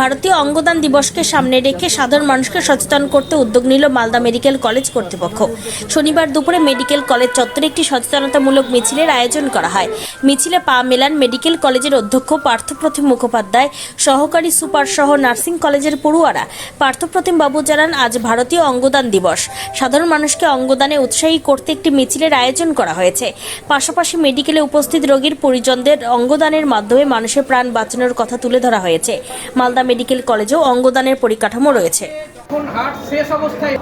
ভারতীয় অঙ্গদান দিবসকে সামনে রেখে সাধারণ মানুষকে সচেতন করতে উদ্যোগ নিল মালদা মেডিকেল কলেজ কর্তৃপক্ষ। শনিবার দুপুরে মেডিকেল কলেজ চত্বরে একটি সচেতনতামূলক মিছিলের আয়োজন করা হয়। মিছিলে পা মেলান মেডিকেল কলেজের অধ্যক্ষ পার্থপ্রতিম মুখোপাধ্যায়, সহকারী সুপার সহ নার্সিং কলেজের পড়ুয়ারা। পার্থপ্রতিম বাবু জানান, আজ ভারতীয় অঙ্গদান দিবস। সাধারণ মানুষকে অঙ্গদানে উৎসাহী করতে একটি মিছিলের আয়োজন করা হয়েছে। পাশাপাশি মেডিকেলে উপস্থিত রোগীর পরিজনদের অঙ্গদানের মাধ্যমে মানুষের প্রাণ বাঁচানোর কথা তুলে ধরা হয়েছে। মালদা মেডিকেল কলেজেও অঙ্গদানের পরিকাঠামো রয়েছে। শেষ অবস্থায়।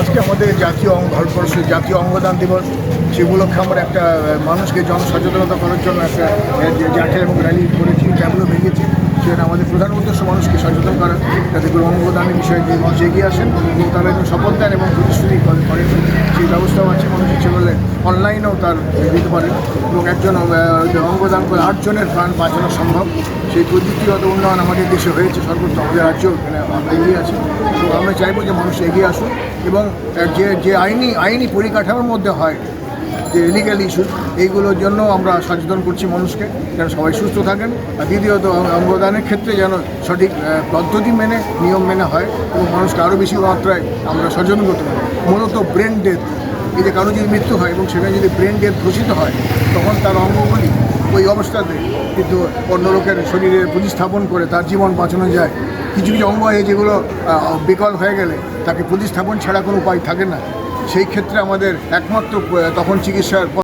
আজকে আমাদের জাতীয় অঙ্গ ভারতবর্ষের জাতীয় অঙ্গদান দিবস। সে উপলক্ষে আমরা একটা মানুষকে জনসচেতনতা করার জন্য একটা আহ, এবং র্যালি করেছি ক্যাবগুলো ভেঙেছি। সেটা আমাদের প্রধান উদ্দেশ্য মানুষকে সচেতন করা, যাতে অঙ্গদানের বিষয়ে যে মানুষ এগিয়ে আসেন এবং তারা যেন শপথ দেন এবং প্রতিশ্রুতি করেন। সেই ব্যবস্থাও আছে, মানুষ ইচ্ছে করলে অনলাইনেও তার দিতে পারেন এবং একজন অঙ্গদান করে আটজনের প্রাণ বাঁচানো সম্ভব। সেই প্রযুক্তিগত উন্নয়ন আমাদের দেশে হয়েছে, সর্বোচ্চ আমাদের রাজ্য এখানে এগিয়ে আছে। তো আমরা চাইব যে মানুষ এগিয়ে আসুন এবং যে যে আইনি আইনি পরিকাঠামোর মধ্যে হয় যে লিগ্যাল ইস্যু এইগুলোর জন্য আমরা সচেতন করছি মানুষকে, যেন সবাই সুস্থ থাকেন। আর দ্বিতীয়ত, অঙ্গদানের ক্ষেত্রে যেন সঠিক পদ্ধতি মেনে, নিয়ম মেনে হয় এবং মানুষকে আরও বেশি মাত্রায় আমরা সচেতন করতে পারি। মূলত ব্রেন ডেথ এই যে কারও যদি মৃত্যু হয় এবং সেখানে যদি ব্রেন ডেথ ঘোষিত হয়, তখন তার অঙ্গগুলি ওই অবস্থাতে কিন্তু অন্য লোকের শরীরে প্রতিস্থাপন করে, তার জীবন বাঁচানো যায়। কিছু কিছু অঙ্গ যেগুলো বিকল হয়ে গেলে তাকে প্রতিস্থাপন ছাড়া কোনো উপায় থাকে না। সেই ক্ষেত্রে আমাদের একমাত্র তখন চিকিৎসার